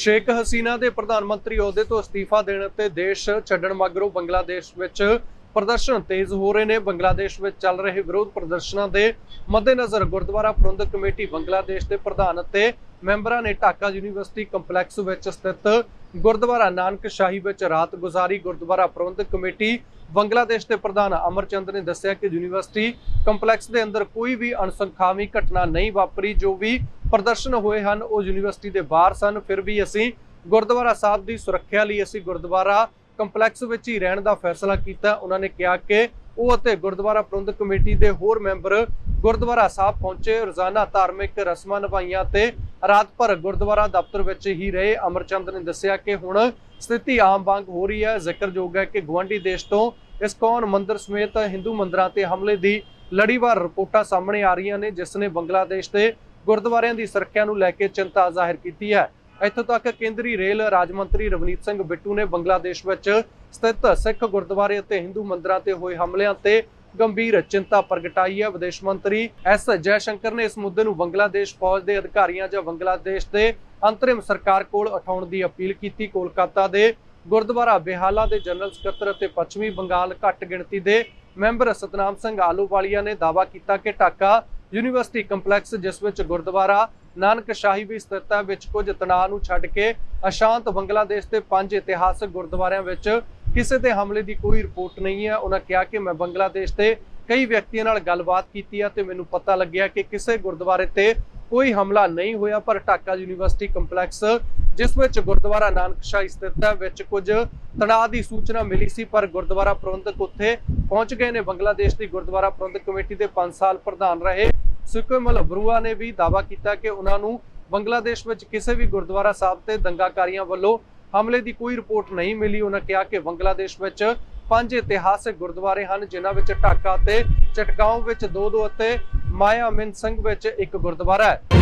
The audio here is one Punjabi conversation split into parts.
ਸ਼ੇਖ ਹਸੀਨਾ ਦੇ ਪ੍ਰਧਾਨ ਮੰਤਰੀ ਅਹੁਦੇ ਤੋਂ ਅਸਤੀਫਾ ਦੇਣ ਅਤੇ ਦੇਸ਼ ਛੱਡਣ ਮਗਰੋਂ ਬੰਗਲਾਦੇਸ਼ ਵਿੱਚ ਪ੍ਰਦਰਸ਼ਨ ਤੇਜ਼ ਹੋ ਰਹੇ ਨੇ। ਬੰਗਲਾਦੇਸ਼ ਵਿੱਚ ਚੱਲ ਰਹੇ ਵਿਰੋਧ ਪ੍ਰਦਰਸ਼ਨਾਂ ਦੇ ਮੱਦੇਨਜ਼ਰ ਗੁਰਦੁਆਰਾ ਪ੍ਰਬੰਧਕ ਕਮੇਟੀ ਬੰਗਲਾਦੇਸ਼ ਦੇ ਪ੍ਰਧਾਨ ਅਤੇ ਮੈਂਬਰਾਂ ਨੇ ਢਾਕਾ ਯੂਨੀਵਰਸਿਟੀ ਕੰਪਲੈਕਸ ਵਿੱਚ ਸਥਿਤ ਗੁਰਦੁਆਰਾ ਨਾਨਕ ਸ਼ਾਹੀ ਵਿੱਚ ਰਾਤ ਗੁਜ਼ਾਰੀ ਗੁਰਦੁਆਰਾ ਪ੍ਰਬੰਧਕ ਕਮੇਟੀ ਬੰਗਲਾਦੇਸ਼ ਦੇ ਪ੍ਰਧਾਨ ਅਮਰਚੰਦ ਨੇ ਦੱਸਿਆ ਕਿ ਯੂਨੀਵਰਸਿਟੀ ਕੰਪਲੈਕਸ ਦੇ ਅੰਦਰ ਕੋਈ ਵੀ ਅਣਸੰਖਾਵੀ ਘਟਨਾ ਨਹੀਂ ਵਾਪਰੀ, ਜੋ ਵੀ ਪ੍ਰਦਰਸ਼ਨ ਹੋਏ ਹਨ, ਉਹ ਯੂਨੀਵਰਸਿਟੀ ਦੇ ਬਾਹਰ ਸਨ। ਫਿਰ ਵੀ ਅਸੀਂ ਗੁਰਦੁਆਰਾ ਸਾਹਿਬ ਦੀ ਸੁਰੱਖਿਆ ਲਈ ਅਸੀਂ ਗੁਰਦੁਆਰਾ ਕੰਪਲੈਕਸ ਵਿੱਚ ਹੀ ਰਹਿਣ ਦਾ ਫੈਸਲਾ ਕੀਤਾ। ਉਹਨਾਂ ਨੇ ਕਿਹਾ ਕਿ ਉਹ ਅਤੇ ਗੁਰਦੁਆਰਾ ਪ੍ਰਬੰਧਕ ਕਮੇਟੀ ਦੇ ਹੋਰ ਮੈਂਬਰ ਗੁਰਦੁਆਰਾ ਸਾਹਿਬ ਪਹੁੰਚੇ। ਰੋਜ਼ਾਨਾ ਧਾਰਮਿਕ ਰਸਮਾਂ ਨਿਭਾਈਆਂ ਤੇ ਰਾਤ ਭਰ ਗੁਰਦੁਆਰਾ ਦਫ਼ਤਰ ਵਿੱਚ ਹੀ ਰਹੇ। ਅਮਰਚੰਦ ਨੇ ਦੱਸਿਆ ਕਿ ਹੁਣ ਸਥਿਤੀ ਆਮ ਵਾਂਗ ਹੋ ਰਹੀ ਹੈ। ਜ਼ਿਕਰਯੋਗ ਹੈ ਕਿ ਗਵਾਂਢੀ ਦੇਸ਼ ਤੋਂ ਇਸਕੌਨ ਮੰਦਿਰ ਸਮੇਤ ਹਿੰਦੂ ਮੰਦਰਾਂ ਤੇ ਹਮਲੇ ਦੀ ਲੜੀਵਾਰ ਰਿਪੋਰਟਾਂ ਸਾਹਮਣੇ ਆ ਰਹੀਆਂ ਨੇ, ਜਿਸ ਨੇ ਬੰਗਲਾਦੇਸ਼ ਦੇ ਗੁਰਦੁਆਰਿਆਂ ਦੀ ਸੁਰੱਖਿਆ ਨੂੰ ਲੈ ਕੇ ਚਿੰਤਾ ਜ਼ਾਹਿਰ ਕੀਤੀ ਹੈ। ਇੱਥੋਂ ਤੱਕ ਕੇਂਦਰੀ ਰੇਲ ਰਾਜ ਮੰਤਰੀ ਰਵਨੀਤ ਸਿੰਘ ਬਿੱਟੂ ਨੇ ਬੰਗਲਾਦੇਸ਼ ਵਿੱਚ ਸਥਿਤ ਸਿੱਖ ਗੁਰਦੁਆਰੇ ਅਤੇ ਹਿੰਦੂ ਮੰਦਰਾਂ ਤੇ ਹੋਏ ਹਮਲਿਆਂ ਤੇ ਗੰਭੀਰ ਚਿੰਤਾ ਪ੍ਰਗਟਾਈ ਹੈ। ਵਿਦੇਸ਼ ਮੰਤਰੀ ਐਸ ਜੈਸ਼ੰਕਰ ਨੇ ਇਸ ਮੁੱਦੇ ਨੂੰ ਬੰਗਲਾਦੇਸ਼ ਫੌਜ ਦੇ ਅਧਿਕਾਰੀਆਂ ਜਾਂ ਬੰਗਲਾਦੇਸ਼ ਦੇ ਅੰਤਰਿਮ ਸਰਕਾਰ ਕੋਲ ਉਠਾਉਣ ਦੀ ਅਪੀਲ ਕੀਤੀ। ਕੋਲਕਾਤਾ ਦੇ ਗੁਰਦੁਆਰਾ ਬਿਹਾਲਾ ਦੇ ਜਨਰਲ ਸਕੱਤਰ ਅਤੇ ਪੱਛਮੀ ਬੰਗਾਲ ਘੱਟ ਗਿਣਤੀ ਦੇ ਮੈਂਬਰ ਸਤਨਾਮ ਸਿੰਘ ਆਲੂਵਾਲੀਆ ਨੇ ਦਾਅਵਾ ਕੀਤਾ ਕਿ ਢਾਕਾ ਯੂਨੀਵਰਸਿਟੀ ਕੰਪਲੈਕਸ, ਜਿਸ ਵਿੱਚ ਗੁਰਦੁਆਰਾ ਨਾਨਕ ਸ਼ਾਹੀ ਵੀ ਸਥਿਤ ਹੈ, ਵਿੱਚ ਕੁਝ ਤਣਾਅ ਨੂੰ ਛੱਡ ਕੇ ਅਸ਼ਾਂਤ ਬੰਗਲਾਦੇਸ਼ ਦੇ ਪੰਜ ਇਤਿਹਾਸਕ ਗੁਰਦੁਆਰਿਆਂ ਵਿੱਚ ਕਿਸੇ ਤੇ ਹਮਲੇ ਦੀ ਕੋਈ ਰਿਪੋਰਟ ਨਹੀਂ ਹੈ। ਉਹਨਾਂ ਕਿਹਾ ਕਿ ਮੈਂ ਬੰਗਲਾਦੇਸ਼ ਦੇ ਕਈ ਵਿਅਕਤੀਆਂ ਨਾਲ ਗੱਲਬਾਤ ਕੀਤੀ ਹੈ ਤੇ ਮੈਨੂੰ ਪਤਾ ਲੱਗਿਆ ਕਿ ਕਿਸੇ ਗੁਰਦੁਆਰੇ ਤੇ ਕੋਈ ਹਮਲਾ ਨਹੀਂ ਹੋਇਆ, ਪਰ ਢਾਕਾ ਯੂਨੀਵਰਸਿਟੀ ਕੰਪਲੈਕਸ ਜਿਸ ਵਿੱਚ ਗੁਰਦੁਆਰਾ ਨਾਨਕਸ਼ਾਹੀ ਸਥਿਤ ਹੈ, ਵਿੱਚ ਕੁਝ ਤਣਾਅ ਦੀ ਸੂਚਨਾ ਮਿਲੀ ਸੀ, ਪਰ ਗੁਰਦੁਆਰਾ ਪ੍ਰਬੰਧਕ ਉੱਥੇ ਪਹੁੰਚ ਗਏ ਨੇ। ਬੰਗਲਾਦੇਸ਼ ਦੀ ਗੁਰਦੁਆਰਾ ਪ੍ਰਬੰਧਕ ਕਮੇਟੀ ਦੇ 5 ਸਾਲ ਪ੍ਰਧਾਨ ਰਹੇ। ਸੁਖਮਲ ਬਰੂਆ ਨੇ ਵੀ ਦਾਅਵਾ ਕੀਤਾ ਕਿ ਉਹਨਾਂ ਨੂੰ ਬੰਗਲਾਦੇਸ਼ ਵਿੱਚ ਕਿਸੇ ਵੀ ਗੁਰਦੁਆਰਾ ਸਾਹਿਬ ਤੇ ਦੰਗਾਕਾਰੀਆਂ ਵੱਲੋਂ ਹਮਲੇ ਦੀ ਕੋਈ ਰਿਪੋਰਟ ਨਹੀਂ ਮਿਲੀ। ਉਹਨਾਂ ਕਿਹਾ ਕਿ ਬੰਗਲਾਦੇਸ਼ ਵਿੱਚ ਪੰਜ ਇਤਿਹਾਸਕ ਗੁਰਦੁਆਰੇ ਹਨ, ਜਿਨ੍ਹਾਂ ਵਿੱਚ ਢਾਕਾ ਤੇ ਚਟਗਾਂਵ ਵਿੱਚ ਦੋ ਦੋ ਅਤੇ ਮਾਇਆ ਮਿੰਦ ਸਿੰਘ ਵਿੱਚ ਇੱਕ ਗੁਰਦੁਆਰਾ ਹੈ।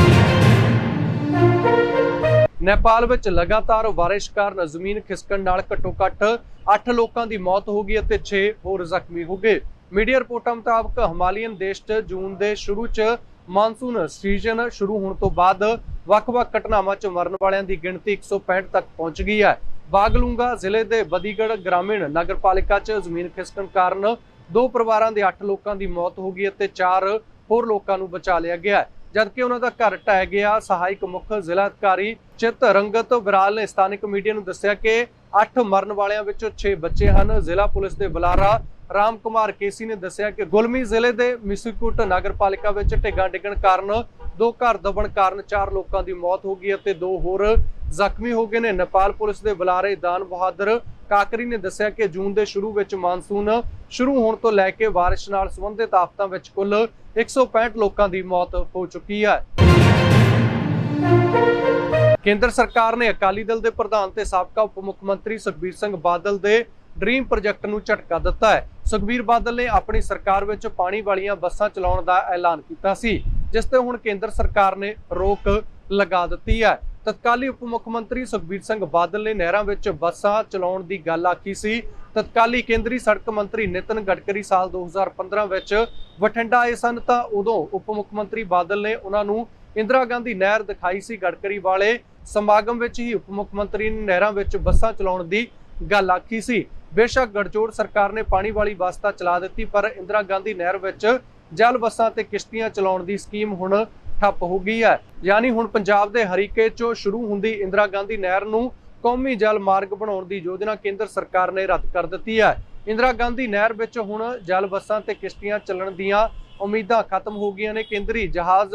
ਨੇਪਾਲ ਵਿੱਚ ਲਗਾਤਾਰ ਬਾਰਿਸ਼ ਕਾਰਨ ਜ਼ਮੀਨ ਖਿਸਕਣ ਨਾਲ ਘੱਟੋ-ਘੱਟ 8 ਲੋਕਾਂ ਦੀ ਮੌਤ ਹੋ ਗਈ ਅਤੇ 6 ਹੋਰ ਜ਼ਖਮੀ ਹੋ ਗਏ। ਮੀਡੀਆ ਰਿਪੋਰਟਾਂ ਮੁਤਾਬਕ ਹਿਮਾਲੀਅਨ ਦੇਸ਼ 'ਚ ਜੂਨ ਦੇ ਸ਼ੁਰੂ 'ਚ ਮਾਨਸੂਨ ਸੀਜ਼ਨ ਸ਼ੁਰੂ ਹੋਣ ਤੋਂ ਬਾਅਦ ਵੱਖ-ਵੱਖ ਘਟਨਾਵਾਂ 'ਚ ਮਰਨ ਵਾਲਿਆਂ ਦੀ ਗਿਣਤੀ 165 ਤੱਕ ਪਹੁੰਚ ਗਈ ਹੈ। ਬਾਗਲੂੰਗਾ ਜ਼ਿਲ੍ਹੇ ਦੇ ਬਦੀਗੜ ਗ੍ਰਾਮੀਣ ਨਗਰਪਾਲਿਕਾ 'ਚ ਜ਼ਮੀਨ ਖਿਸਕਣ ਕਾਰਨ ਦੋ ਪਰਿਵਾਰਾਂ ਦੇ 8 ਲੋਕਾਂ ਦੀ ਮੌਤ ਹੋ ਗਈ ਅਤੇ 4 ਹੋਰ ਲੋਕਾਂ ਨੂੰ ਬਚਾ ਲਿਆ ਗਿਆ ਜਦਕਿ ਉਹਨਾਂ ਦਾ ਘਰ ਢਹਿ ਗਿਆ, ਸਹਾਇਕ ਮੁੱਖ ਜ਼ਿਲ੍ਹਾ ਅਧਿਕਾਰੀ ਚਿਤ ਰੰਗਤ ਵਿਰਾਲ ਨੇ ਸਥਾਨਕ ਮੀਡੀਆ ਨੂੰ ਦੱਸਿਆ ਕਿ 8 ਮਰਨ ਵਾਲਿਆਂ ਵਿੱਚੋਂ 6 ਬੱਚੇ ਹਨ। ਜ਼ਿਲ੍ਹਾ ਪੁਲਿਸ ਦੇ ਬੁਲਾਰਾ ਰਾਮ ਕੁਮਾਰ ਕੇਸੀ ਨੇ ਦੱਸਿਆ ਕਿ ਗੁਲਮੀ ਜ਼ਿਲ੍ਹੇ ਦੇ ਮਿਸੂਕੁਟ ਨਗਰਪਾਲਿਕਾ ਵਿੱਚ ਢਿੱਗਾਂ ਡਿੱਗਣ ਕਾਰਨ ਦੋ ਘਰ ਦਬਣ ਕਾਰਨ 4 ਲੋਕਾਂ ਦੀ ਮੌਤ ਹੋ ਗਈ ਅਤੇ ਦੋ ਹੋਰ ਜ਼ਖਮੀ ਹੋ ਗਏ ਨੇ। ਨੇਪਾਲ ਪੁਲਿਸ ਦੇ ਬੁਲਾਰੇ ਦਾਨ ਬਹਾਦਰ ਕਾਕਰੀ ਨੇ ਦੱਸਿਆ ਕਿ ਜੂਨ ਦੇ ਸ਼ੁਰੂ ਵਿੱਚ ਮਾਨਸੂਨ ਸ਼ੁਰੂ ਹੋਣ ਤੋਂ ਲੈ ਕੇ ਬਾਰਿਸ਼ ਨਾਲ ਸੰਬੰਧਿਤ ਆਫਤਾਂ ਵਿੱਚ ਕੁੱਲ 165 ਲੋਕਾਂ ਦੀ ਮੌਤ ਹੋ ਚੁੱਕੀ ਹੈ। ਕੇਂਦਰ ਸਰਕਾਰ ਨੇ ਅਕਾਲੀ ਦਲ ਦੇ ਪ੍ਰਧਾਨ ਤੇ ਸਾਬਕਾ ਉਪ ਮੁੱਖ ਮੰਤਰੀ ਸੁਖਬੀਰ ਸਿੰਘ ਬਾਦਲ ਦੇ ਡ੍ਰੀਮ ਪ੍ਰੋਜੈਕਟ ਨੂੰ ਝਟਕਾ ਦਿੱਤਾ ਹੈ। ਸੁਖਬੀਰ ਬਾਦਲ ਨੇ ਆਪਣੀ ਸਰਕਾਰ ਵਿੱਚ ਪਾਣੀ ਵਾਲੀਆਂ ਬੱਸਾਂ ਚਲਾਉਣ ਦਾ ਐਲਾਨ ਕੀਤਾ ਸੀ, ਜਿਸ ਤੇ ਹੁਣ ਕੇਂਦਰ ਸਰਕਾਰ ਨੇ ਰੋਕ ਲਗਾ ਦਿੱਤੀ ਹੈ। ਤਤਕਾਲੀ ਉਪ ਮੁੱਖ ਮੰਤਰੀ ਸੁਖਬੀਰ ਸਿੰਘ ਬਾਦਲ ਨੇ ਨਹਿਰਾਂ ਵਿੱਚ ਬੱਸਾਂ ਚਲਾਉਣ ਦੀ ਗੱਲ ਆਖੀ ਸੀ। ਤਤਕਾਲੀ ਕੇਂਦਰੀ ਸੜਕ ਮੰਤਰੀ ਨਿਤਨ ਗਡਕਰੀ ਸਾਲ 2015 ਵਿੱਚ ਬਠਿੰਡਾ ਆਏ ਸਨ, ਤਾਂ ਉਦੋਂ ਉਪ ਮੁੱਖ ਮੰਤਰੀ ਬਾਦਲ ਨੇ ਉਹਨਾਂ ਨੂੰ ਇੰਦਰਾ ਗਾਂਧੀ ਨਹਿਰ ਦਿਖਾਈ ਸੀ। ਗਡਕਰੀ ਵਾਲੇ ਸਮਾਗਮ ਵਿੱਚ ਹੀ ਉਪ ਮੁੱਖ ਮੰਤਰੀ ਨੇ ਨਹਿਰਾਂ ਵਿੱਚ ਬੱਸਾਂ ਚਲਾਉਣ ਦੀ ਗੱਲ ਆਖੀ ਸੀ। ਬੇਸ਼ੱਕ ਗੜਚੋੜ ਸਰਕਾਰ ਨੇ ਪਾਣੀ ਵਾਲੀ ਬੱਸ ਤਾਂ ਚਲਾ ਦਿੱਤੀ, ਪਰ ਇੰਦਰਾ ਗਾਂਧੀ ਨਹਿਰ ਵਿੱਚ ਜਲ ਬੱਸਾਂ ਤੇ ਕਿਸ਼ਤੀਆਂ ਚਲਾਉਣ ਦੀ ਸਕੀਮ ਹੁਣ ਠੱਪ ਹੋ ਗਈ ਹੈ। ਯਾਨੀ ਹੁਣ ਪੰਜਾਬ ਦੇ ਹਰੀਕੇ ਚੋਂ ਸ਼ੁਰੂ ਹੁੰਦੀ ਇੰਦਰਾ ਗਾਂਧੀ ਨਹਿਰ ਨੂੰ ਕੌਮੀ ਜਲ ਮਾਰਗ ਬਣਾਉਣ ਦੀ ਯੋਜਨਾ ਕੇਂਦਰ ਸਰਕਾਰ ਨੇ ਰੱਦ ਕਰ ਦਿੱਤੀ ਹੈ। ਇੰਦਰਾ ਗਾਂਧੀ ਨਹਿਰ ਵਿੱਚ ਹੁਣ ਜਲ ਬੱਸਾਂ ਤੇ ਕਿਸ਼ਤੀਆਂ ਚੱਲਣ ਦੀਆਂ ਉਮੀਦਾਂ ਖਤਮ ਹੋ ਗਈਆਂ ਨੇ। ਕੇਂਦਰੀ ਜਹਾਜ਼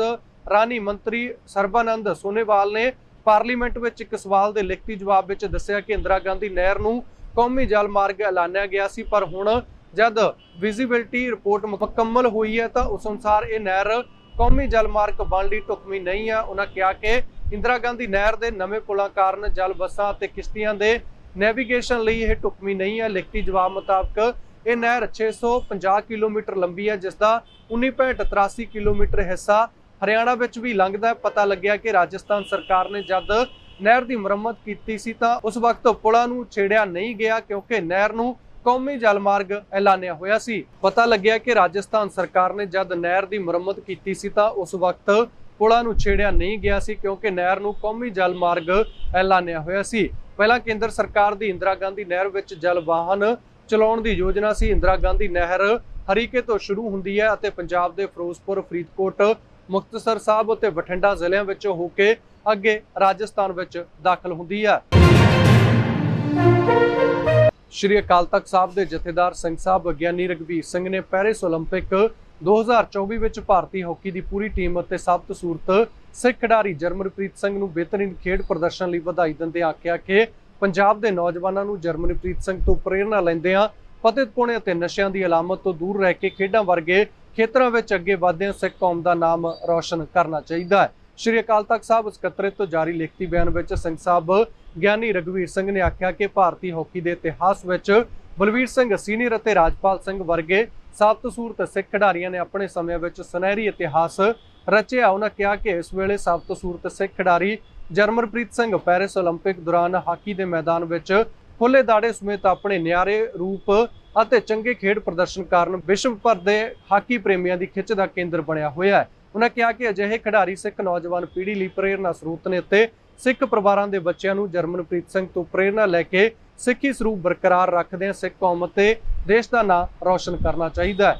ਰਾਨੀ ਮੰਤਰੀ ਸਰਬਾਨੰਦ ਸੋਨੇਵਾਲ ਨੇ ਪਾਰਲੀਮੈਂਟ ਵਿੱਚ ਇੱਕ ਸਵਾਲ ਦੇ ਲਿਖਤੀ ਜਵਾਬ ਵਿੱਚ ਦੱਸਿਆ ਕਿ ਇੰਦਰਾ ਗਾਂਧੀ ਨਹਿਰ ਨੂੰ ਕੌਮੀ ਜਲ ਮਾਰਗ ਐਲਾਨਿਆ ਗਿਆ ਸੀ, ਪਰ ਹੁਣ ਜਦ ਵਿਜ਼ਿਬਿਲਟੀ ਰਿਪੋਰਟ ਮੁਕੰਮਲ ਹੋਈ ਹੈ ਤਾਂ ਉਸ ਅਨੁਸਾਰ ਇਹ ਨਹਿਰ ਕੌਮੀ ਜਲ ਮਾਰਗ ਬਣਨ ਲਈ ਢੁਕਵੀਂ ਨਹੀਂ ਹੈ। ਉਹਨਾਂ ਕਿਹਾ ਕਿ ਇੰਦਰਾ ਗਾਂਧੀ ਨਹਿਰ ਦੇ ਨਵੇਂ ਪੁਲਾਂ ਕਾਰਨ ਜਲ ਬੱਸਾਂ ਅਤੇ ਕਿਸ਼ਤੀਆਂ ਦੇ ਨੈਵੀਗੇਸ਼ਨ ਲਈ ਇਹ ਢੁਕਵੀਂ ਨਹੀਂ ਹੈ। ਲਿਖਤੀ ਜਵਾਬ ਮੁਤਾਬਕ ਇਹ ਨਹਿਰ 650 ਕਿਲੋਮੀਟਰ ਲੰਬੀ ਹੈ ਜਿਸ ਦਾ 19.83 ਕਿਲੋਮੀਟਰ ਹਿੱਸਾ ਹਰਿਆਣਾ ਵਿੱਚ ਵੀ ਲੰਘਦਾ ਹੈ। ਪਤਾ ਲੱਗਿਆ ਕਿ ਰਾਜਸਥਾਨ ਸਰਕਾਰ ਨੇ ਜਦ ਨਹਿਰ ਦੀ ਮੁਰੰਮਤ ਕੀਤੀ ਸੀ ਤਾਂ ਉਸ ਵਕਤ ਪੁਲਾਂ ਨੂੰ ਛੇੜਿਆ ਨਹੀਂ ਗਿਆ ਕਿਉਂਕਿ ਨਹਿਰ ਨੂੰ ਕੌਮੀ ਜਲ ਐਲਾਨਿਆ ਹੋਇਆ ਸੀ। ਪਤਾ ਲੱਗਿਆ ਕਿ ਰਾਜਸਥਾਨ ਸਰਕਾਰ ਨੇ ਜਦ ਨਹਿਰ ਦੀ ਮੁਰੰਮਤ ਕੀਤੀ ਸੀ ਤਾਂ ਉਸ ਵਕਤ ਪੁਲਾਂ ਨੂੰ ਛੇੜਿਆ ਨਹੀਂ ਗਿਆ ਸੀ ਕਿਉਂਕਿ ਨਹਿਰ ਨੂੰ ਕੌਮੀ ਜਲ ਮਾਰਗ ਐਲਾਨਿਆ ਹੋਇਆ ਸੀ। ਪਹਿਲਾਂ ਕੇਂਦਰ ਸਰਕਾਰ ਦੀ ਇੰਦਰਾ ਗਾਂਧੀ ਨਹਿਰ ਵਿੱਚ ਜਲ ਵਾਹਨ ਚਲਾਉਣ ਦੀ ਯੋਜਨਾ ਸੀ। ਇੰਦਰਾ ਗਾਂਧੀ ਨਹਿਰ ਹਰੀਕੇ ਤੋਂ ਸ਼ੁਰੂ ਹੁੰਦੀ ਹੈ ਅਤੇ ਪੰਜਾਬ ਦੇ ਫਿਰੋਜ਼ਪੁਰ, ਫਰੀਦਕੋਟ ਮੁਕਤਸਰ ਸਾਹਿਬ ਅਤੇ ਬਠਿੰਡਾ ਜ਼ਿਲ੍ਹਿਆਂ ਵਿੱਚੋਂ ਹੋ ਕੇ ਅੱਗੇ ਰਾਜਸਥਾਨ ਵਿੱਚ ਦਾਖਲ ਹੁੰਦੀ ਹੈ ਸ਼੍ਰੀ ਅਕਾਲ ਤਖਤ ਸਾਹਿਬ ਦੇ ਜਥੇਦਾਰ ਸਿੰਘ ਸਾਹਿਬ ਗਿਆਨੀ ਰਗਵੀਰ ਸਿੰਘ ਨੇ ਪੈਰਿਸ 올림픽 2024 ਵਿੱਚ ਭਾਰਤੀ ਹਾਕੀ ਦੀ ਪੂਰੀ ਟੀਮ ਅਤੇ ਸਬਤ ਸੂਰਤ ਸਿੱਖ ਖਿਡਾਰੀ ਜਰਮਨਪ੍ਰੀਤ ਸਿੰਘ ਨੂੰ ਬਿਹਤਰੀਨ ਖੇਡ ਪ੍ਰਦਰਸ਼ਨ ਲਈ ਵਧਾਈ ਦਿੰਦੇ ਆਖਿਆ ਕਿ ਪੰਜਾਬ ਦੇ ਨੌਜਵਾਨਾਂ ਨੂੰ ਜਰਮਨਪ੍ਰੀਤ ਸਿੰਘ ਤੋਂ ਪ੍ਰੇਰਣਾ ਲੈਂਦਿਆਂ ਪਤਿਤਪੁਣੇ ਅਤੇ ਨਸ਼ਿਆਂ ਦੀ ਅਲਾਮਤ ਤੋਂ ਦੂਰ ਰਹਿ ਕੇ ਖੇਡਾਂ ਵਰਗੇ ਖੇਤਰਾਂ ਵਿੱਚ ਅੱਗੇ ਵਧਦਿਆਂ ਸਿੱਖ ਕੌਮ ਦਾ ਨਾਮ ਰੌਸ਼ਨ ਕਰਨਾ ਚਾਹੀਦਾ ਹੈ ਸ਼੍ਰੀ ਅਕਾਲ ਤਖਤ ਸਾਹਿਬ ਸਕੱਤਰੇਤ ਤੋਂ ਜਾਰੀ ਲਿਖਤੀ ਬਿਆਨ ਵਿੱਚ ਸਿੰਘ ਸਾਹਿਬ ਗਿਆਨੀ ਰਗਵੀਰ ਸਿੰਘ ਨੇ ਆਖਿਆ ਕਿ ਭਾਰਤੀ ਹਾਕੀ ਦੇ ਇਤਿਹਾਸ ਵਿੱਚ ਬਲਵੀਰ ਸਿੰਘ ਸੀਨੀਅਰ ਅਤੇ ਰਾਜਪਾਲ ਸਿੰਘ ਵਰਗੇ ਸਬਤ ਸੂਰਤ ਸਿੱਖ ਖਿਡਾਰੀਆਂ ਨੇ ਆਪਣੇ ਸਮੇਂ ਵਿੱਚ ਸੁਨਹਿਰੀ ਇਤਿਹਾਸ ਰਚਿਆ ਉਹਨਾਂ ਕਿਹਾ ਕਿ ਇਸ ਵੇਲੇ ਸਬਤ ਸੂਰਤ ਸਿੱਖ ਖਿਡਾਰੀ ਜਰਮਨਪ੍ਰੀਤ ਸਿੰਘ ਪੈਰਿਸ 올림픽 ਦੌਰਾਨ ਹਾਕੀ ਦੇ ਮੈਦਾਨ ਵਿੱਚ ਖੁੱਲੇ ਦਾੜੇ ਸਮੇਤ ਆਪਣੇ ਨਿਆਰੇ ਰੂਪ ਅਤੇ ਚੰਗੇ ਖੇਡ ਪ੍ਰਦਰਸ਼ਨ ਕਾਰਨ ਵਿਸ਼ਵ ਭਰ ਦੇ ਹਾਕੀ ਪ੍ਰੇਮੀਆਂ ਦੀ ਖਿੱਚ ਦਾ ਕੇਂਦਰ ਬਣਿਆ ਹੋਇਆ ਹੈ। ਉਹਨਾਂ ਕਿਹਾ ਕਿ ਅਜਿਹੇ ਖਿਡਾਰੀ ਸਿੱਖ ਨੌਜਵਾਨ ਪੀੜ੍ਹੀ ਲਈ ਪ੍ਰੇਰਨਾ ਸਰੋਤ ਨੇ ਅਤੇ ਸਿੱਖ ਪਰਿਵਾਰਾਂ ਦੇ ਬੱਚਿਆਂ ਨੂੰ ਜਰਮਨਪ੍ਰੀਤ ਸਿੰਘ ਤੋਂ ਪ੍ਰੇਰਨਾ ਲੈ ਕੇ ਸਿੱਖੀ ਸਰੂਪ ਬਰਕਰਾਰ ਰੱਖਦਿਆਂ ਸਿੱਖ ਕੌਮ ਅਤੇ ਦੇਸ਼ ਦਾ ਨਾਂ ਰੌਸ਼ਨ ਕਰਨਾ ਚਾਹੀਦਾ ਹੈ।